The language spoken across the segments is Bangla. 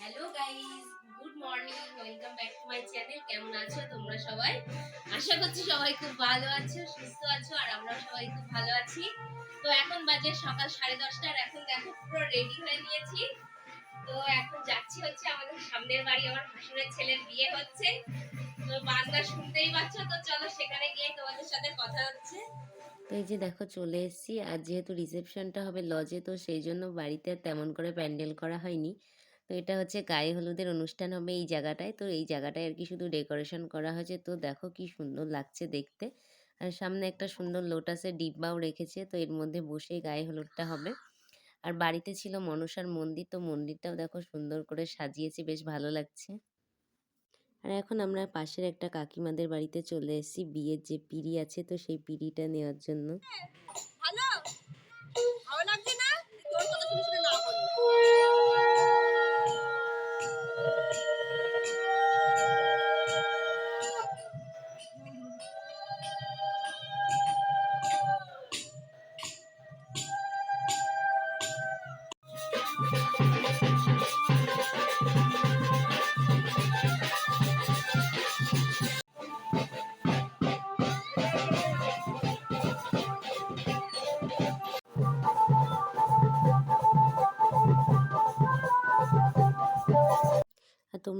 Hello guys good morning welcome back to my channel কেমন আছো তোমরা সবাই? আশা করছি সবাই খুব ভালো আছো, সুস্থ আছো, আর আমরা সবাই খুব ভালো আছি। তো এখন বাজে সকাল সাড়ে দশটা, আর এখন দেখো পুরো রেডি হয়ে নিয়েছি তো এখন যাচ্ছি হচ্ছে আমাদের সামনের বাড়ি, আমার ভাসুরের ছেলের বিয়ে হচ্ছে। তো বাংলা শুনতেই পাচ্ছ, তো চলো সেখানে গিয়ে তোমাদের সাথে কথা হচ্ছে। তো এই যে দেখো চলে এসেছি। আর যেহেতু রিসেপশনটা হবে লজে তো সেই জন্য বাড়িতে আর তেমন করে প্যান্ডেল করা হয়নি। তো এটা হচ্ছে গায়ে হলুদের অনুষ্ঠান হবে এই জায়গাটায়। তো এই জায়গাটায় আর কি শুধু ডেকোরেশন করা হয়েছে। তো দেখো কি সুন্দর লাগছে দেখতে। আর সামনে একটা সুন্দর লোটাসের ডিব্বাও রেখেছে। তো এর মধ্যে বসেই গায়ে হলুদটা হবে। আর বাড়িতে ছিল মনসার মন্দির। তো মন্দিরটাও দেখো সুন্দর করে সাজিয়েছে। বেশ ভালো লাগছে। আর এখন আমরা পাশের একটা কাকিমাদের বাড়িতে চলে এসেছি। বিয়ের যে পিড়ি আছে, তো সেই পিড়িটা নেওয়ার জন্য। ভালো। ভালো লাগছে না? তোর কথা শুনে শুনে না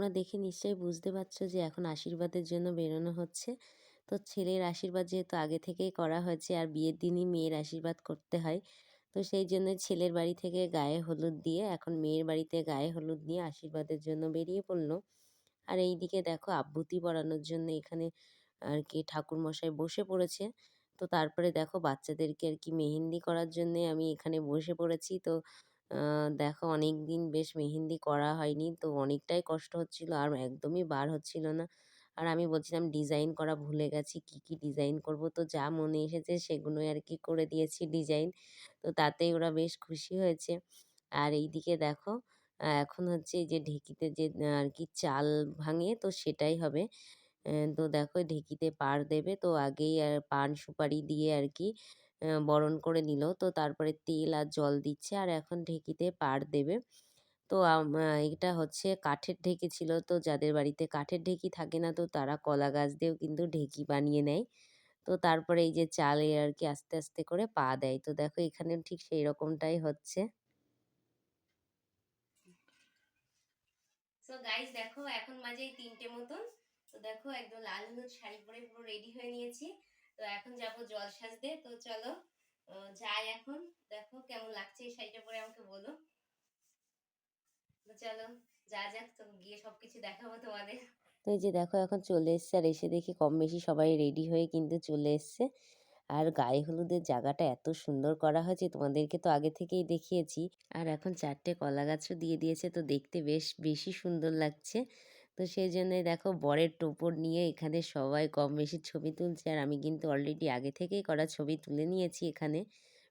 তোমরা দেখে নিশ্চয়ই বুঝতে পারছ যে এখন আশীর্বাদের জন্য বেরোনো হচ্ছে। তো ছেলের আশীর্বাদ যেহেতু আগে থেকেই করা হয়েছে, আর বিয়ের দিনই মেয়ের আশীর্বাদ করতে হয়। তো সেই জন্য ছেলের বাড়ি থেকে গায়ে হলুদ দিয়ে, এখন মেয়ের বাড়িতে গায়ে হলুদ নিয়ে আশীর্বাদের জন্য বেরিয়ে পড়ল। আর এই দিকে দেখো আব্বুতি পড়ানোর জন্য এখানে আর কি ঠাকুরমশাই বসে পড়েছে। তো তারপরে দেখো বাচ্চাদেরকে আর কি মেহেন্দি করার জন্যে আমি এখানে বসে পড়েছি। তো দেখো অনেক দিন বেশ মেহেন্দি করা হয়নি। তো অনেকটাই কষ্ট হচ্ছিল, আর একদমই বার হচ্ছিল না। আর আমি বলছিলাম ডিজাইন করা ভুলে গেছি, কি কি ডিজাইন করব? তো যা মনে এসেছে সেগুলোই আর কি করে দিয়েছি ডিজাইন। তো তাতেই ওরা বেশ খুশি হয়েছে। আর এইদিকে দেখো এখন হচ্ছে যে ঢেকিতে যে আর কি চাল ভাঙে, তো সেটাই হবে। তো দেখো ঢেকিতে পার দেবে, তো আগেই আর পান সুপারি দিয়ে আর কি বরণ করে নিল। তো তারপরে তেল আর জল দিচ্ছে আর এখন ঢেকিতে পার দেবে। তো এটা হচ্ছে কাঠের ঢেকি ছিল। তো যাদের বাড়িতে কাঠের ঢেকি থাকে না, তো তারা কলা গাছ দিয়েও কিন্তু ঢেকি বানিয়ে নেয়। তো তারপরে এই যে চালে আর কি আস্তে আস্তে করে পা দেয়। তো দেখো এখানে ঠিক সেই রকমটাই হচ্ছে। তো গাইস দেখো এখন এই তিনটে মতন। তো দেখো একদম লাল হলুদ শাড়ি পরে পুরো রেডি হয়ে নিয়েছি। তো এখন যাব জল সাজতে। তো চলো যাই এখন। দেখো কেমন লাগছে এই শাড়িটা পরে আমাকে বলো। তো চলো, যা যাক, তো গিয়ে সবকিছু দেখাবো তোমাদের। তো এই যে দেখো, এখন চলে এসছে। আর এসে দেখি কম বেশি সবাই রেডি হয়ে কিন্তু চলে এসছে। আর গায়ে হলুদের জায়গাটা এত সুন্দর করা হয়েছে, তোমাদেরকে তো আগে থেকেই দেখিয়েছি। আর এখন চারটে কলা গাছও দিয়ে দিয়েছে, তো দেখতে বেশ বেশি সুন্দর লাগছে। তো সেই জন্যে দেখো বরের টোপর নিয়ে এখানে সবাই কম বেশি ছবি তুলছে। আর আমি কিন্তু অলরেডি আগে থেকেই করা ছবি তুলে নিয়েছি এখানে।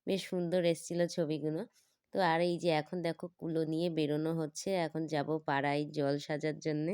বেশ সুন্দর এসছিল ছবিগুলো। তো আর এই যে এখন দেখো কুলো নিয়ে বেরোনো হচ্ছে। এখন যাব পাড়ায় জল সাজার জন্যে।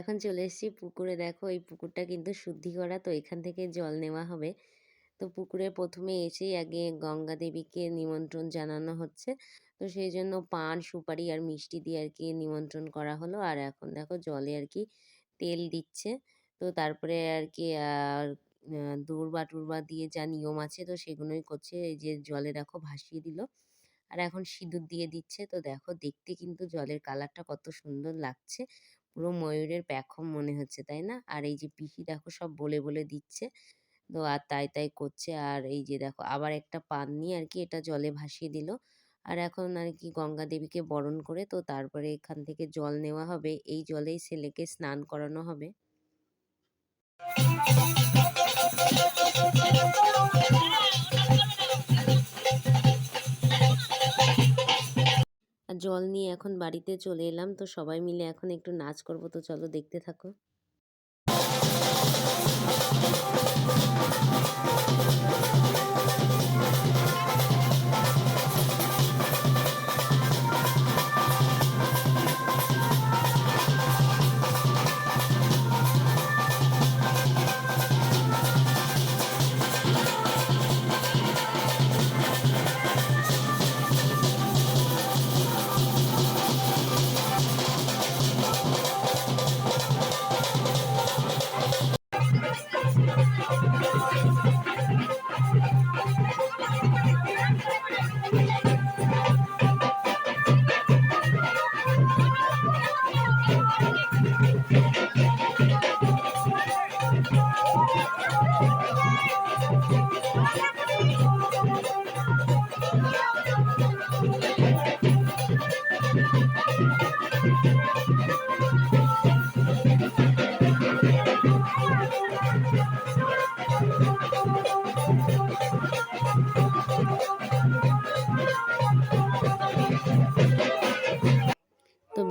এখন চলে এসেছি পুকুরে। দেখো, এই পুকুরটা কিন্তু শুদ্ধি করা, তো এখান থেকে জল নেওয়া হবে। তো পুকুরে প্রথমে এসেই আগে গঙ্গা দেবীকে নিমন্ত্রণ জানানো হচ্ছে। তো সেই জন্য পান, সুপারি আর মিষ্টি দিয়ে আর কি নিমন্ত্রণ করা হলো। আর এখন দেখো, জলে আর কি তেল দিচ্ছে। তো তারপরে আর কি দৌড়বা টুরবা দিয়ে যা নিয়ম আছে, তো সেগুলোই করছে। এই যে জলে দেখো ভাসিয়ে দিল। আর এখন সিঁদুর দিয়ে দিচ্ছে। তো দেখো, দেখতে কিন্তু জলের কালারটা কত সুন্দর লাগছে। পুরো ময়ূরের পেখম মনে হচ্ছে, তাই না? আর এই যে পিসি দেখো সব বলে বলে দিচ্ছে। তো আর তাই তাই করছে। আর এই যে দেখো, আবার একটা পান নিয়ে আর কি এটা জলে ভাসিয়ে দিল। আর এখন আর কি গঙ্গা দেবীকে বরণ করে তো তারপরে এখান থেকে জল নেওয়া হবে। এই জলেই ছেলেকে স্নান করানো হবে। এখন বাড়িতে চলে এলাম, তো সবাই মিলে এখন একটু নাচ করব, তো চলো দেখতে থাকো।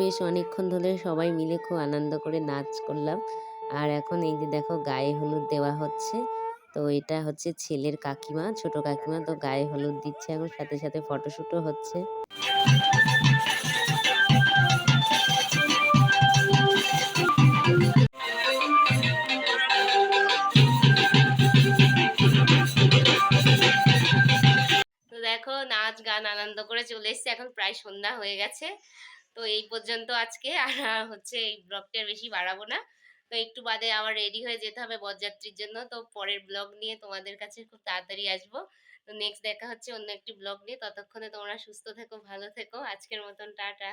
বেশ অনেকক্ষণ ধরে সবাই মিলে খুব আনন্দ করে নাচ করলাম। আর এখন এই যে দেখো গায়ে হলুদ দেওয়া হচ্ছে, তো এটা হচ্ছে ছেলের কাকিমা, ছোট কাকিমা, তো গায়ে হলুদ দিচ্ছে এখন, সাথে সাথে ফটোশ্যুটও হচ্ছে। প্রায় সন্ধ্যা হয়ে গেছে। তো এই পর্যন্ত আজকে আর হচ্ছে এই ব্লগটা বেশি বাড়াবো না। তো একটু বাদে আবার রেডি হয়ে যেতে হবে বরযাত্রীর জন্য। তো পরের ব্লগ নিয়ে তোমাদের কাছে খুব তাড়াতাড়ি আসব। তো নেক্সট দেখা হচ্ছে অন্য একটি ব্লগ নিয়ে। ততক্ষণে তোমরা সুস্থ থেকো, ভালো থেকো। আজকের মতন, টাটা।